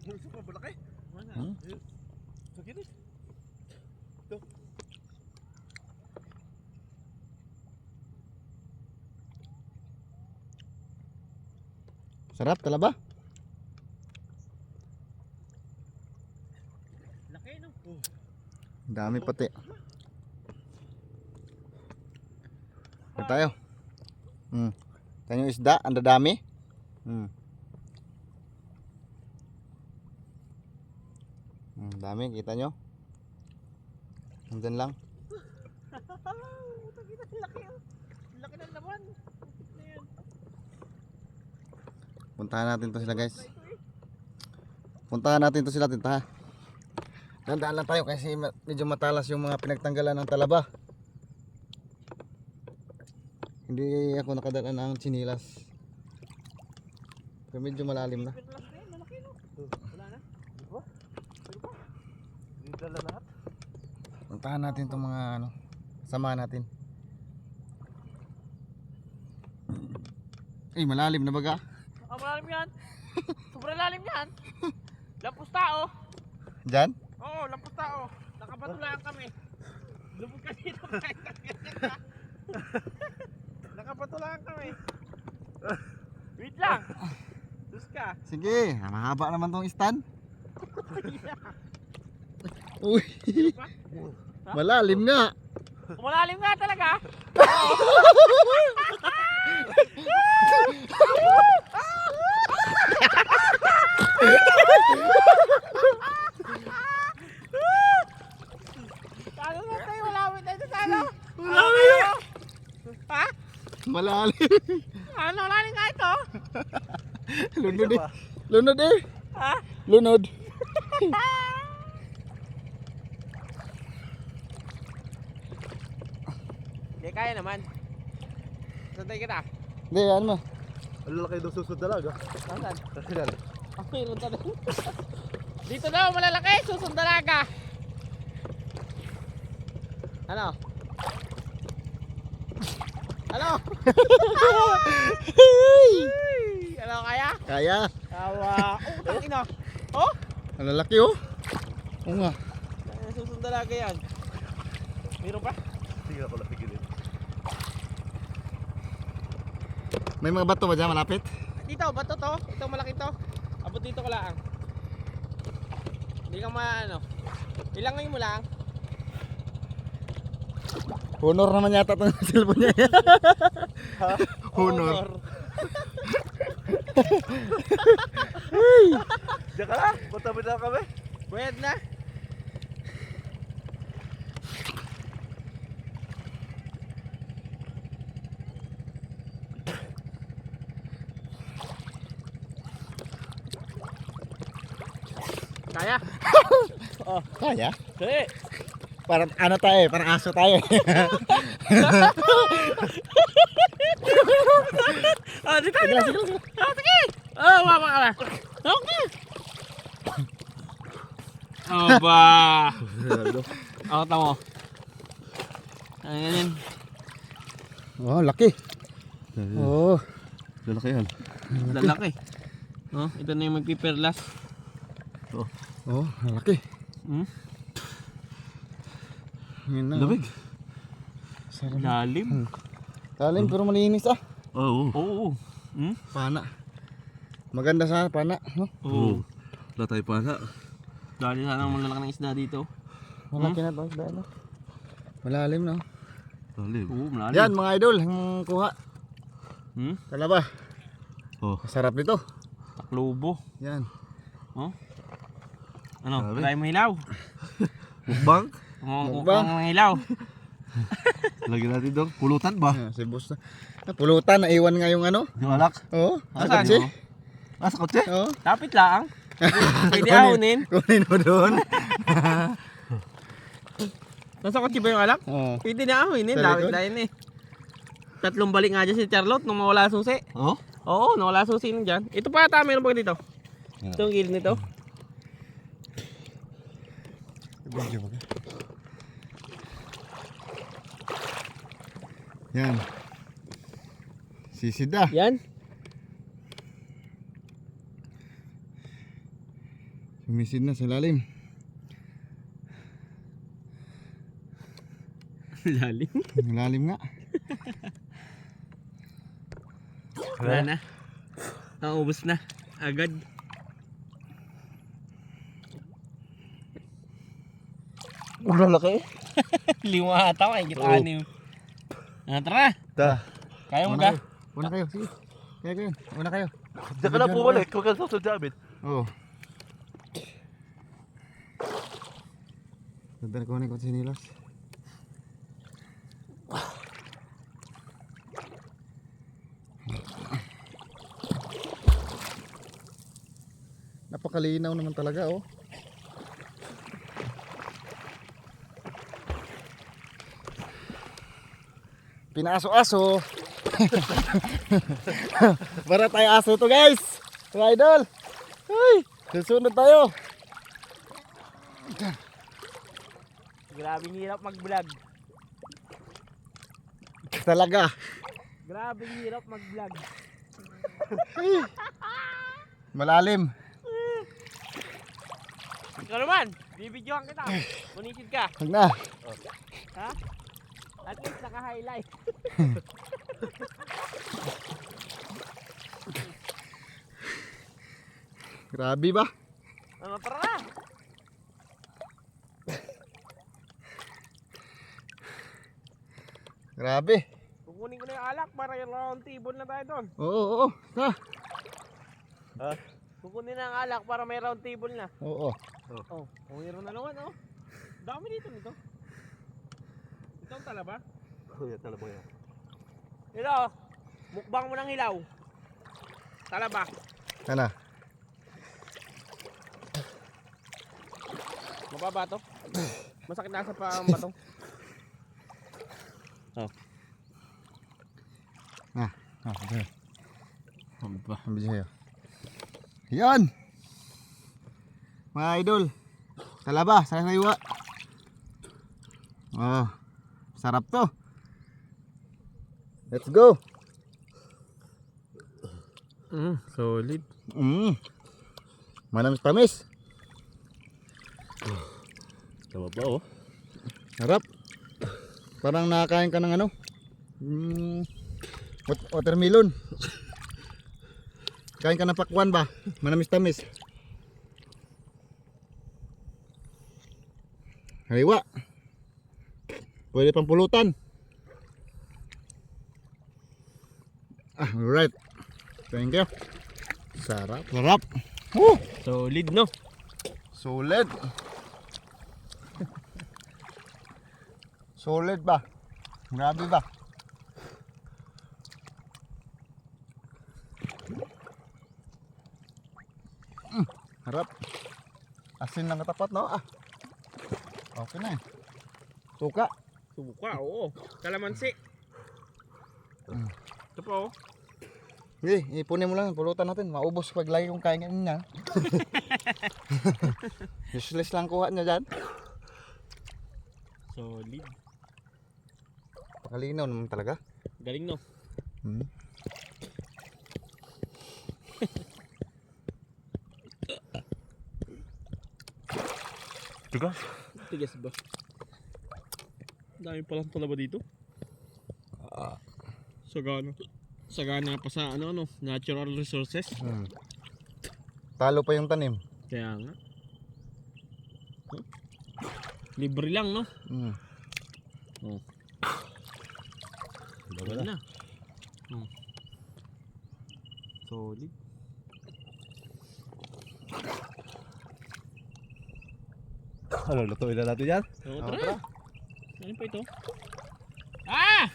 Pa malaki. Hmm? Sa gilid. Sarap talaba. Laki no. Ang Dami pati. Yan tayo. Hmm. Ito yung isda, ang dadami. Hmm. Hmm, dami, kita nyo? Nandyan lang. Laki. Laki ng laman. Puntahan natin to sila guys. Puntahan natin to sila tinta. Dandaan lang tayo kasi medyo matalas yung mga pinagtanggalan ng talaba. Hindi ako nakadaan ng chinilas. Pero medyo malalim na. Pero laki, malaki no. Wala na. Di ba? Pero ba? Hindi dala lahat. Puntahan natin itong mga ano, samahan natin. Eh, malalim na baga. Ah, malalim yan. Sobrang lalim yan. Lampos tao. Diyan? Oo, lampos tao. Nakapatulaan kami. Lubog ka dito. Nakapatulaan kami. Wait lang. Dus ka. Sige, mahaba naman tong stand. Uy? malalim nga. Malalim nga talaga. Ano na tayo? Malawit tayo sa ano? Malawit! Ha? Malalim. Ano? Malalim nga ito? Lunod eh. Lunod eh. Ha? Lunod. Hindi, kaya naman. Santay kita. Hindi, ano mo. Ang lalaki daw susod dalaga. Saan? Kasinan. Ang mayroon ka doon. Dito daw, malalaki. Susundalaga. Ano? Ano? ano kaya? Kaya. Awa. Oh, tangina. Oh? Ang lalaki oh. Oo nga. Ay, Susundalaga yan. Meron pa? Sige ako napigilin. May mga bato ba dyan malapit? Dito, bato to. Ito malaki to. Abot dito ko lang. Hindi ka maano. Ilang ngayon mo lang. Honor naman yata itong cellphone niya. Honor. Diyan ka na. Matabi na kami. Pwede na. Kaya? Kaya? Kaya. Parang ano tayo eh, parang aso tayo eh. Ah, dito, Sige dito. sige sige. Ah, sige. Ah, mama ka na. Okay. Aba. Ako tamo. Ayan. Oh, laki. Oh. Lalaki yan. Lalaki. Oh, ito na yung magpiperlas. Oh, laki. Hmm? Yun na. Lamig. Sarap. Lalim. Lalim pero malinis ah. Oo. Oo. Hmm? Pana. Maganda sa pana. No? Oo. Wala tayo pa na. Dali sana ang malalaki ng isda dito. Malaki na to. isda, no? Malalim no. Lalim. Oo, malalim. Yan mga idol, ang kuha. Hmm? Talaba. Oh. Masarap nito. Taklobo. Yan. Oh? Ano? Grabe. Try mo hilaw. Mukbang. Mukbang. kung hilaw. Lagyan natin doon. Pulutan ba? Ah, si boss na. Napulutan, naiwan nga yung ano. Yung alak. Oo. Oh, Asan? kasi. Ah, sa kotse? Oo. Tapit lang. Pwede Kunin. ahonin. Kunin mo doon. Nasa kotse ba yung alak? Oo. Pwede na ahonin. Sa Lawit likod? na yun eh. Tatlong balik nga dyan si Charlotte nung mawala susi. Oo. Oo, nawala susi nun dyan. Ito pa ata, meron pa dito. Ito ang gilid nito. Yan. Sisid ah. Yan. Umisid na sa lalim. Lalim. Lalim nga. Wala na. Naubos na. Agad. Ang lalaki. Lima ata ko. Ay, kita Oo. anim. Ah, tara. Ta. Kaya mo Una ka? kayo. Una kayo. Sige. Kaya kayo. Una kayo. Diyan ka na bumalik. Huwag ka sa amin. Oo. Ganda na kunin ko si Nilas. Napakalinaw naman talaga oh. Pinaso-aso. Para tayo aso to guys. Mga idol. Ay, susunod tayo. Grabing hirap mag-vlog. Talaga. Grabing hirap mag-vlog. Malalim. Ikaw naman. Bibidyohan kita. Punisid ka. Huwag na. Ha? At least naka-highlight. Grabe ba? Ano, tara na. Grabe. Kukunin ko na yung alak para yung round table na tayo doon. Oo, oo. Ha? Kukunin na ang alak para may round table na. Oo. Oh, mayroon na naman oh. Dami dito nito. Ito ang talaba. Kuya, talaga yan. Ito, mukbang mo ng hilaw. Talaba. Sana. Mababa to. Masakit na sa pang batong. Ah, okay. Aba. Ang bisa sa'yo. Yan! Mga idol. Talaba, sa saywa. Oh, sarap to. Let's go. Mm, solid. Mm. Manamis pamis. Tama ba oh? Sarap. Parang nakakain ka ng ano? Mm, wat- watermelon. Kain ka ng pakwan ba? Manamis-tamis. Haliwa. Pwede pang pulutan. Ah, alright. Thank you. Sarap. Sarap. Woo! Solid no. Solid. Solid ba? Grabe ba? Mm, harap. Asin lang katapat no? Ah. Okay na eh. Tuka. Subuka, oo. Kalamansi. Mm. Ito po. oh. Sige, ipunin mo lang. Pulutan natin. Maubos pag lagi kong kain niya. Useless lang kuha niya dyan. Solid. Pakalinaw naman talaga. Galing no. Hmm. Tigas. Tigas ba? Dami palang talaba dito. Sagana. Sagana pa sa ano ano, natural resources. Hmm. Talo pa yung tanim. Kaya nga. Huh? Libre lang no? Hmm. Wala na. Hmm. Solid. Ano, lutuin na natin yan? Oo, Oh, tara. Ano pa ito? Ah!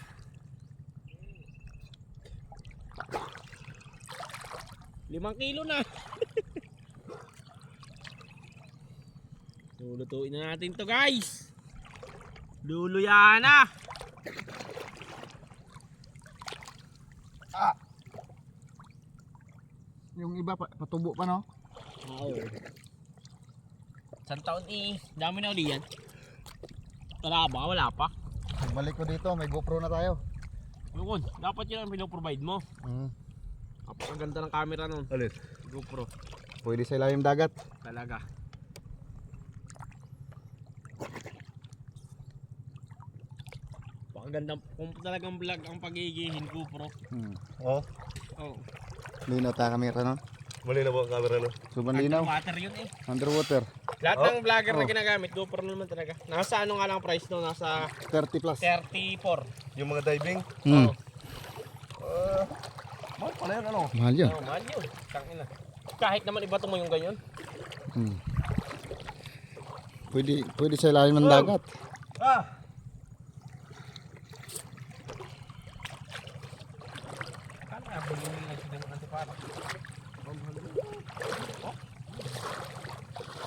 Limang kilo na. Lulutuin na natin to guys. Luluya na. Yung iba pa, patubo pa no? Oo. Isang taon eh. Dami na uli yan. Tara ba? Wala pa. Pagbalik ko dito, may GoPro na tayo. Lukon, dapat yun ang pinoprovide mo. Mm. Napakaganda ng camera nun. Alit. GoPro. Pwede sa ilalim dagat. Talaga. Napakaganda. Kung talagang vlog ang pagigihin GoPro. Hmm. Oo. Oh. Oh. Linaw ta camera nun. Malinaw ang camera nun. Sobrang linaw. Underwater yun eh. Underwater. Lahat Oh. ng vlogger na Oh. ginagamit, GoPro naman talaga. Nasa ano nga lang price no? Nasa 30 plus. 34. Yung mga diving. Hmm. Uh, mahal pala yan ano. Mahal yun. Oh, mahal yun. Tangina. Kahit naman iba mo yung ganyan. Hmm. Pwede, pwede sa ilalim ng dagat. Ah! Kala nga, bilhin nila sila ng antipara. Ay, may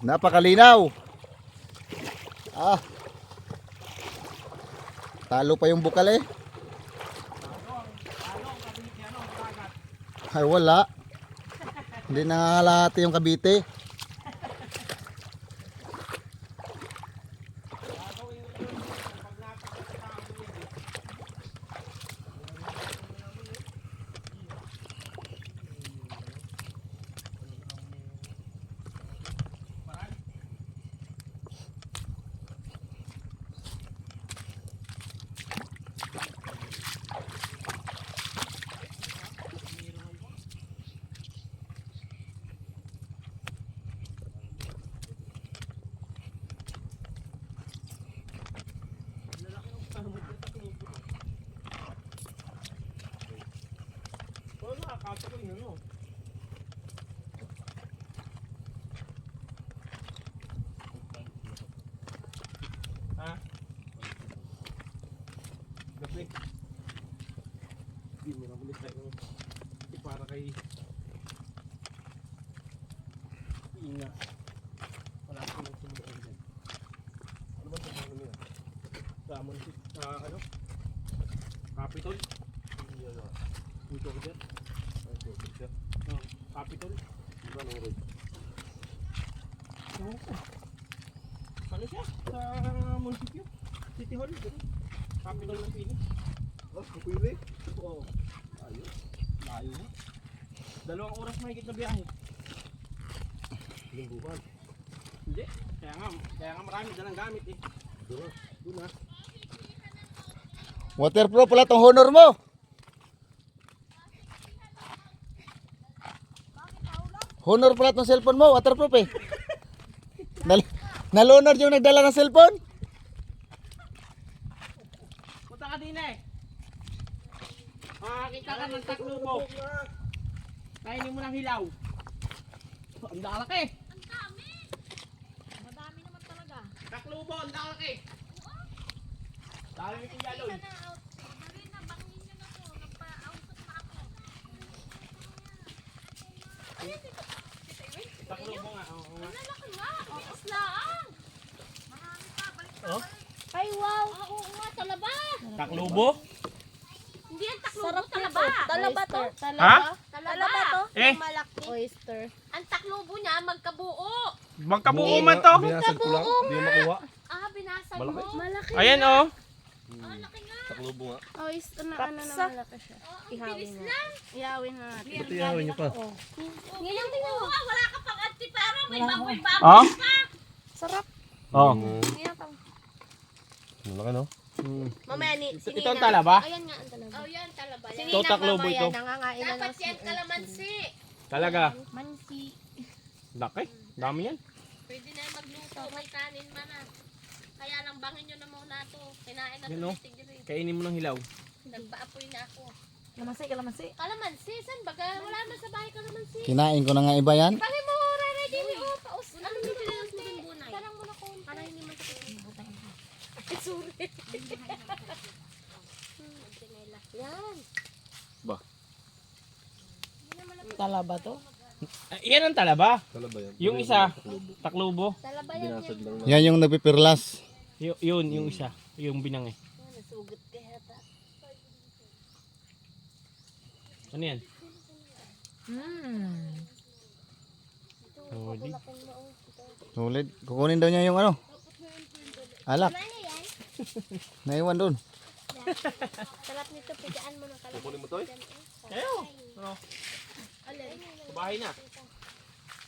Napakalinaw. Ah. Talo pa yung bukal eh. Ay wala. Hindi nangangalahati yung kabite. Kay... Ingat. Wala ko nang sumuot dyan. Ano ba ito ano nila? Sa Monsi... Sa ano? Capitol? Dito ko dyan. Oh, Capitol? Iba nung road. Ko. Ano siya? Sa munisipyo? City Hall? ganun. Capitol ng Phoenix? Oh, kapili. Oo. Ayos. Layo na. Dalawang oras mahigit na biyahe. Yung buwan. Hindi. Kaya nga, kaya nga marami dalang gamit eh. Doon na. Doon na. Waterproof pala tong honor mo. Honor pala tong cellphone mo, waterproof eh. Nal nalunod yung nagdala ng cellphone. Punta ka din eh. Makakita ka ng taklo mo. Kainin mo ng hilaw. Ang lalaki. Ang dami. Madami naman talaga. Taklo mo, ang lalaki. Dami. Ayan, dito. Dito, wait. Taklo mo nga. Oo nga. Ang lalaki nga. Ang islaang. Marami pa. Balik na. Oh? Ay, wow. Ah, oo nga, talaba. Taklubo? Hindi yan taklubo, talaba. Talaba to? Ha? Talaba. to? Malaki. Oyster. Ang taklubo niya, magkabuo. magkabuo man to. Binasag ko lang. Hindi mo makuha. Ah, binasag Malaki. mo. Malaki. Ayan oh. Ah, laki nga. Taklubo nga. Oyster na ano na malaki siya. Oh, ang Ihawin bilis na. lang. Iyawin na natin. Ba't ihawin niyo pa? Ngayon, tingnan mo. Ah, wala ka pang antipara. May baboy-baboy Ah? pa. Sarap. Oh. Ngayon to. Malaki no? Mamaya ni, Ito, ito ang talaba? Ayan nga ang talaba. Oh, yan, talaba. Yan. Ito, taklobo mamaya ito. nangangain na Dapat yan kalamansi. Talaga. Mansi. Laki. Dami yan. Pwede na yung magluto. May kanin man na. Kaya lang bangin nyo na muna to. Kinain na to. oh. ni Tigre. Kainin mo ng hilaw. Nagpaapoy na ako. Kalamansi, kalamansi. Kalamansi, san baga? Wala naman sa bahay kalamansi. Kinain ko na nga iba yan. Bakit mo rara din oh, paus. Ano mo pinaus mo din bunay? Parang mo na konti. Para hindi man tapos. Ay, sorry. Yan. Ba? Talaba to? Ah, yan ang talaba. Tala ba yan? Yung isa, taklubo. Talaba yan Binasag lang na. Yan yung nagpipirlas. Y- yun, yung isa. Yung binang eh. Nasugot ka yata. Ano yan? Hmm. Huli. Sulit. Kukunin daw niya yung ano. Alak. Ano yan? Naiwan doon. Sarap nito, pigaan mo ng kalabas. Kukunin mo to eh? Ayo. Ano? Alin? Sa bahay na.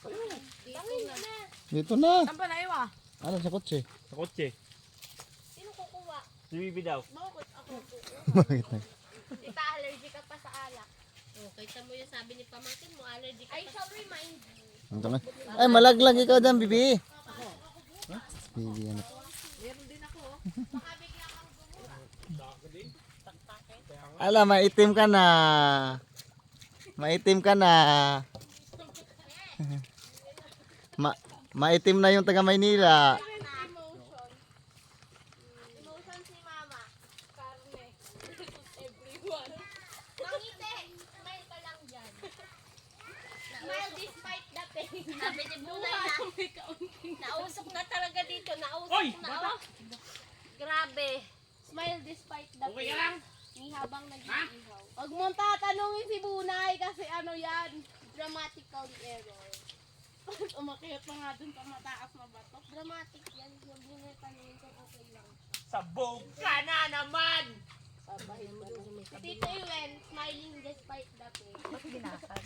Tangin mo na. Dito na. Saan pa na iwa? Ano sa kotse? Sa kotse. Sino kukuha? Si Bibi daw. Bakit ako? Bakit na? Tita, allergy ka pa sa alak. Oh, kaysa mo yung sabi ni pamangkin mo, allergy ka I shall remind you. Ito na. Ay, malaglag ikaw dyan, bibi. Bibi, ano. Ala, maitim ka na. Maitim ka na. Ma maitim na yung taga Maynila. Nausok na talaga dito. Nausok Oy, na. Oh. Grabe. Smile despite the Okay pain. ka lang? Ni habang nag-iihaw. Huwag mong tatanungin si Bunay kasi ano yan. Dramatical error. Umakyat pa nga dun sa mataas na bato. Dramatic yan. Huwag mo na tanungin kung okay lang. Sabog ka na naman! Si Tito Yuen, smiling despite the pain.